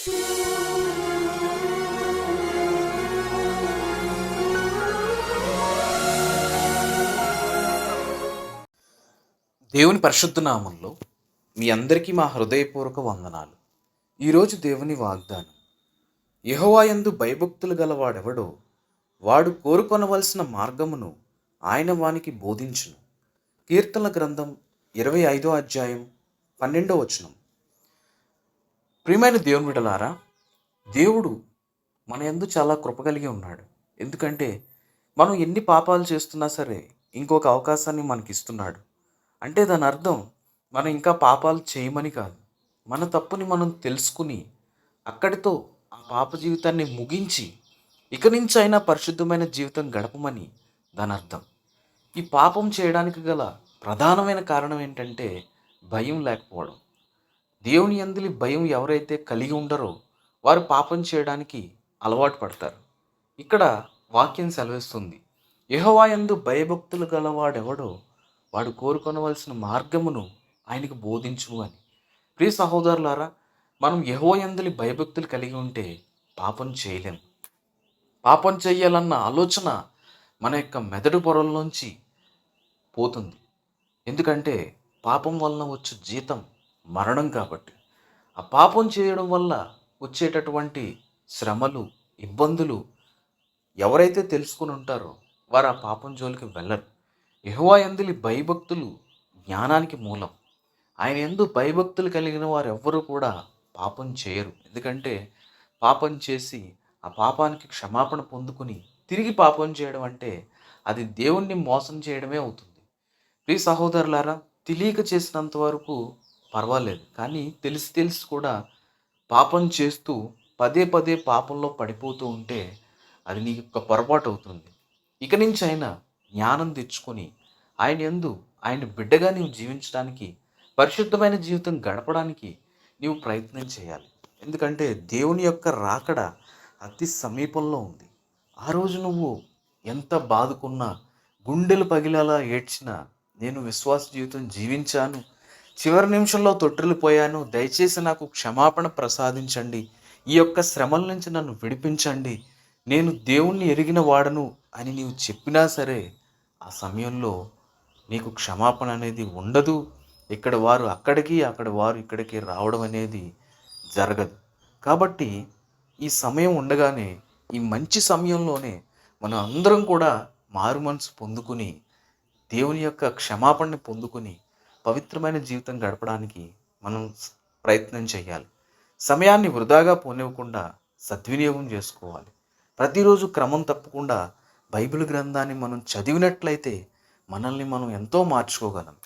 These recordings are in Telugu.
దేవుని పరిశుద్ధ నామంలో మీ అందరికీ మా హృదయపూర్వక వందనాలు. ఈరోజు దేవుని వాగ్దానం యహోవాయందు భయభక్తులు గలవాడెవడో వాడు కోరుకొనవలసిన మార్గమును ఆయన వానికి బోధించును. కీర్తన గ్రంథం ఇరవై ఐదో అధ్యాయం పన్నెండో వచనం. ప్రియమైన దేవుని బిడ్డలారా దేవుడు మన యందు చాలా కృప కలిగి ఉన్నాడు. ఎందుకంటే మనం ఎన్ని పాపాలు చేస్తున్నా సరే ఇంకొక అవకాశాన్ని మనకి ఇస్తున్నాడు అంటే దాని అర్థం మనం ఇంకా పాపాలు చేయమని కాదు. మన తప్పుని మనం తెలుసుకుని అక్కడితో ఆ పాప జీవితాన్ని ముగించి ఇక నుంచి అయినా పరిశుద్ధమైన జీవితం గడపమని దాని అర్థం. ఈ పాపం చేయడానికి గల ప్రధానమైన కారణం ఏంటంటే భయం లేకపోవడం. దేవుని అందులి భయం ఎవరైతే కలిగి ఉండరో వారు పాపం చేయడానికి అలవాటు పడతారు. ఇక్కడ వాక్యం సెలవిస్తుంది. యహోవాయందు భయభక్తులు గలవాడెవడో వాడు కోరుకొనవలసిన మార్గమును ఆయనకు బోధించు అని. ప్రియ సహోదరులారా మనం యహోయందులి భయభక్తులు కలిగి ఉంటే పాపం చేయలేం. పాపం చేయాలన్న ఆలోచన మన యొక్క మెదడు పొరల్లోంచి పోతుంది. ఎందుకంటే పాపం వలన వచ్చు జీతం మరణం కాబట్టి. ఆ పాపం చేయడం వల్ల వచ్చేటటువంటి శ్రమలు ఇబ్బందులు ఎవరైతే తెలుసుకుని ఉంటారో వారు ఆ పాపం జోలికి వెళ్ళరు. యెహోవా ఎందులి భయభక్తులు జ్ఞానానికి మూలం. ఆయన ఎందు భయభక్తులు కలిగిన వారు ఎవ్వరూ కూడా పాపం చేయరు. ఎందుకంటే పాపం చేసి ఆ పాపానికి క్షమాపణ పొందుకుని తిరిగి పాపం చేయడం అంటే అది దేవుణ్ణి మోసం చేయడమే అవుతుంది. ప్రియ సహోదరులారా తెలియక చేసినంత వరకు పర్వాలేదు. కానీ తెలిసి తెలిసి కూడా పాపం చేస్తూ పదే పదే పాపంలో పడిపోతూ ఉంటే అది నీకు ఒక పొరపాటు అవుతుంది. ఇక నుంచి అయినా జ్ఞానం తెచ్చుకొని ఆయన ఎందు ఆయన బిడ్డగా నీవు జీవించడానికి పరిశుద్ధమైన జీవితం గడపడానికి నీవు ప్రయత్నం చేయాలి. ఎందుకంటే దేవుని యొక్క రాకడ అతి సమీపంలో ఉంది. ఆ రోజు నువ్వు ఎంత బాదుకున్నా గుండెలు పగిలేలా ఏడ్చినా నేను విశ్వాస జీవితం జీవించాను చివరి నిమిషంలో తొట్టిల్లిపోయాను. దయచేసి నాకు క్షమాపణ ప్రసాదించండి. ఈ యొక్క శ్రమల నుంచి నన్ను విడిపించండి. నేను దేవుణ్ణి ఎరిగిన వాడను అని నీవు చెప్పినా సరే ఆ సమయంలో నీకు క్షమాపణ అనేది ఉండదు. ఇక్కడ వారు అక్కడికి అక్కడ వారు ఇక్కడికి రావడం అనేది జరగదు. కాబట్టి ఈ సమయం ఉండగానే ఈ మంచి సమయంలోనే మనం అందరం కూడా మారు మనసు పొందుకుని దేవుని యొక్క క్షమాపణని పొందుకుని పవిత్రమైన జీవితం గడపడానికి మనం ప్రయత్నం చేయాలి. సమయాన్ని వృధాగా పోనివ్వకుండా సద్వినియోగం చేసుకోవాలి. ప్రతిరోజు క్రమం తప్పకుండా బైబిల్ గ్రంథాన్ని మనం చదివినట్లయితే మనల్ని మనం ఎంతో మార్చుకోగలం.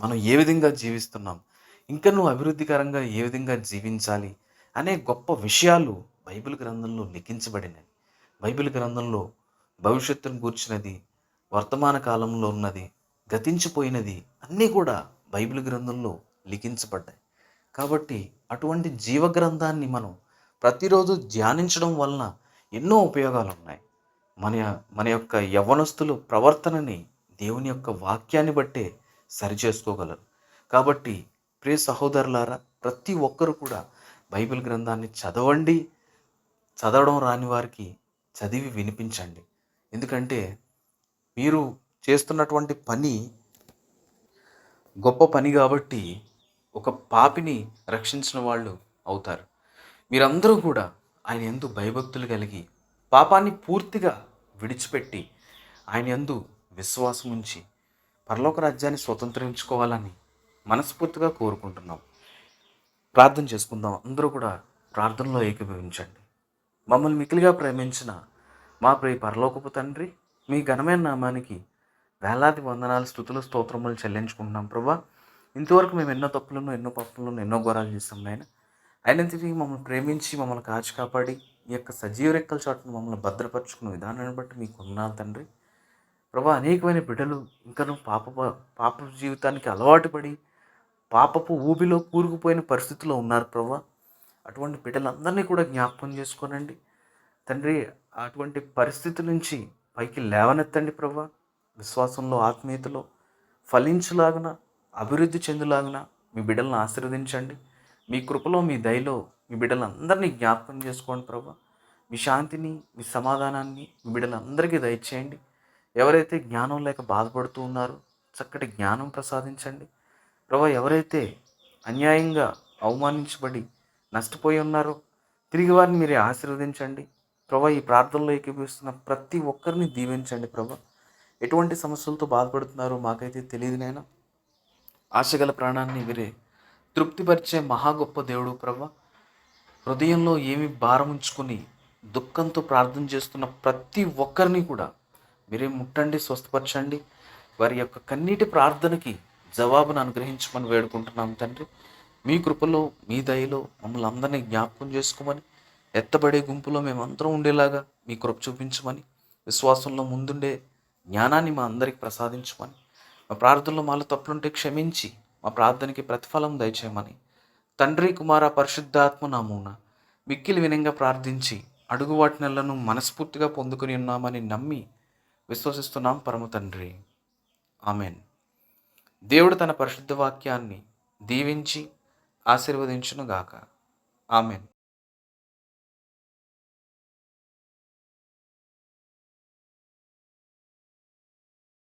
మనం ఏ విధంగా జీవిస్తున్నాం ఇంకా నువ్వు అభివృద్ధికరంగా ఏ విధంగా జీవించాలి అనే గొప్ప విషయాలు బైబిల్ గ్రంథంలో లిఖించబడినవి. బైబిల్ గ్రంథంలో భవిష్యత్తును కూర్చున్నది వర్తమాన కాలంలో ఉన్నది గతించిపోయినది అన్నీ కూడా బైబిల్ గ్రంథంలో లిఖించబడ్డాయి. కాబట్టి అటువంటి జీవ గ్రంథాన్ని మనం ప్రతిరోజు ధ్యానించడం వలన ఎన్నో ఉపయోగాలు ఉన్నాయి మన మన యొక్క యవ్వనస్తులు ప్రవర్తనని దేవుని యొక్క వాక్యాన్ని బట్టే సరిచేసుకోగలరు. కాబట్టి ప్రియ సహోదరులారా ప్రతి ఒక్కరు కూడా బైబిల్ గ్రంథాన్ని చదవండి చదవడం రాని వారికి చదివి వినిపించండి. ఎందుకంటే మీరు చేస్తున్నటువంటి పని గొప్ప పని కాబట్టి ఒక పాపిని రక్షించిన వాళ్ళు అవుతారు. మీరందరూ కూడా ఆయన ఎందు భయభక్తులు కలిగి పాపాన్ని పూర్తిగా విడిచిపెట్టి ఆయన ఎందు విశ్వాసం ఉంచి పరలోక రాజ్యాన్ని స్వతంత్రించుకోవాలని మనస్ఫూర్తిగా కోరుకుంటున్నాం. ప్రార్థన చేసుకుందాం. అందరూ కూడా ప్రార్థనలో ఏకీభవించండి. మమ్మల్ని మికిలిగా ప్రేమించిన మా ప్రియ పరలోకపు తండ్రి మీ ఘనమైన నామానికి వేలాది వందనాలు స్థుతులు స్తోత్రములు చెల్లించుకుంటున్నాం ప్రభా. ఇంతవరకు మేము ఎన్నో తప్పులను ఎన్నో పప్పులను ఎన్నో ఘోరాలు చేస్తాం నాయన. అయినంతటికీ మమ్మల్ని ప్రేమించి మమ్మల్ని కాచి కాపాడి ఈ యొక్క సజీవ రెక్కల చాటును మమ్మల్ని భద్రపరుచుకున్న విధానాన్ని బట్టి మీకు ఉన్నాను తండ్రి. ప్రభా అనేకమైన బిడ్డలు ఇంకను పాప పాప జీవితానికి అలవాటు పడి పాపపు ఊబిలో కూరుకుపోయిన పరిస్థితిలో ఉన్నారు ప్రభా. అటువంటి బిడ్డలందరినీ కూడా జ్ఞాపకం చేసుకోనండి. తండ్రి అటువంటి పరిస్థితి నుంచి పైకి లేవనెత్తండి ప్రభా. విశ్వాసంలో ఆత్మీయతలో ఫలించులాగున అభివృద్ధి చెందులాగున మీ బిడ్డలను ఆశీర్వదించండి. మీ కృపలో మీ దయలో మీ బిడ్డలందరినీ జ్ఞాపకం చేసుకోండి ప్రభు. మీ శాంతిని మీ సమాధానాన్ని మీ బిడ్డలందరికీ దయచేయండి. ఎవరైతే జ్ఞానం లేక బాధపడుతూ ఉన్నారో చక్కటి జ్ఞానం ప్రసాదించండి. ప్రభు ఎవరైతే అన్యాయంగా అవమానించబడి నష్టపోయి ఉన్నారో తిరిగి వారిని మీరే ఆశీర్వదించండి. ప్రభా ఈ ప్రార్థనలో ఏకీపిస్తున్న ప్రతి ఒక్కరిని దీవించండి ప్రభా. ఎటువంటి సమస్యలతో బాధపడుతున్నారో మాకైతే తెలియదు నాయన. ఆశగల ప్రాణాన్ని మీరే తృప్తిపరిచే మహా గొప్ప దేవుడు ప్రభ. హృదయంలో ఏమి భారం ఉంచుకొని దుఃఖంతో ప్రార్థన చేస్తున్న ప్రతి ఒక్కరిని కూడా మీరే ముట్టండి స్వస్థపరచండి. వారి యొక్క కన్నీటి ప్రార్థనకి జవాబును అనుగ్రహించమని వేడుకుంటున్నాం తండ్రి. మీ కృపలో మీ దయలో మమ్మల్ని అందరినీ జ్ఞాపకం చేసుకోమని ఎత్తబడే గుంపులో మేమందరం ఉండేలాగా మీ కృప చూపించమని విశ్వాసంలో ముందుండే జ్ఞానాన్ని మా అందరికి ప్రసాదించమని మా ప్రార్థనలో మాలో తప్పులుంటే క్షమించి మా ప్రార్థనకి ప్రతిఫలం దయచేయమని తండ్రి కుమార పరిశుద్ధాత్మ నామూన మిక్కిలి వినంగా ప్రార్థించి అడుగు మనస్ఫూర్తిగా పొందుకుని ఉన్నామని నమ్మి విశ్వసిస్తున్నాం పరమ తండ్రి. ఆమెన్. దేవుడు తన పరిశుద్ధ వాక్యాన్ని దీవించి ఆశీర్వదించునుగాక. ఆమెన్.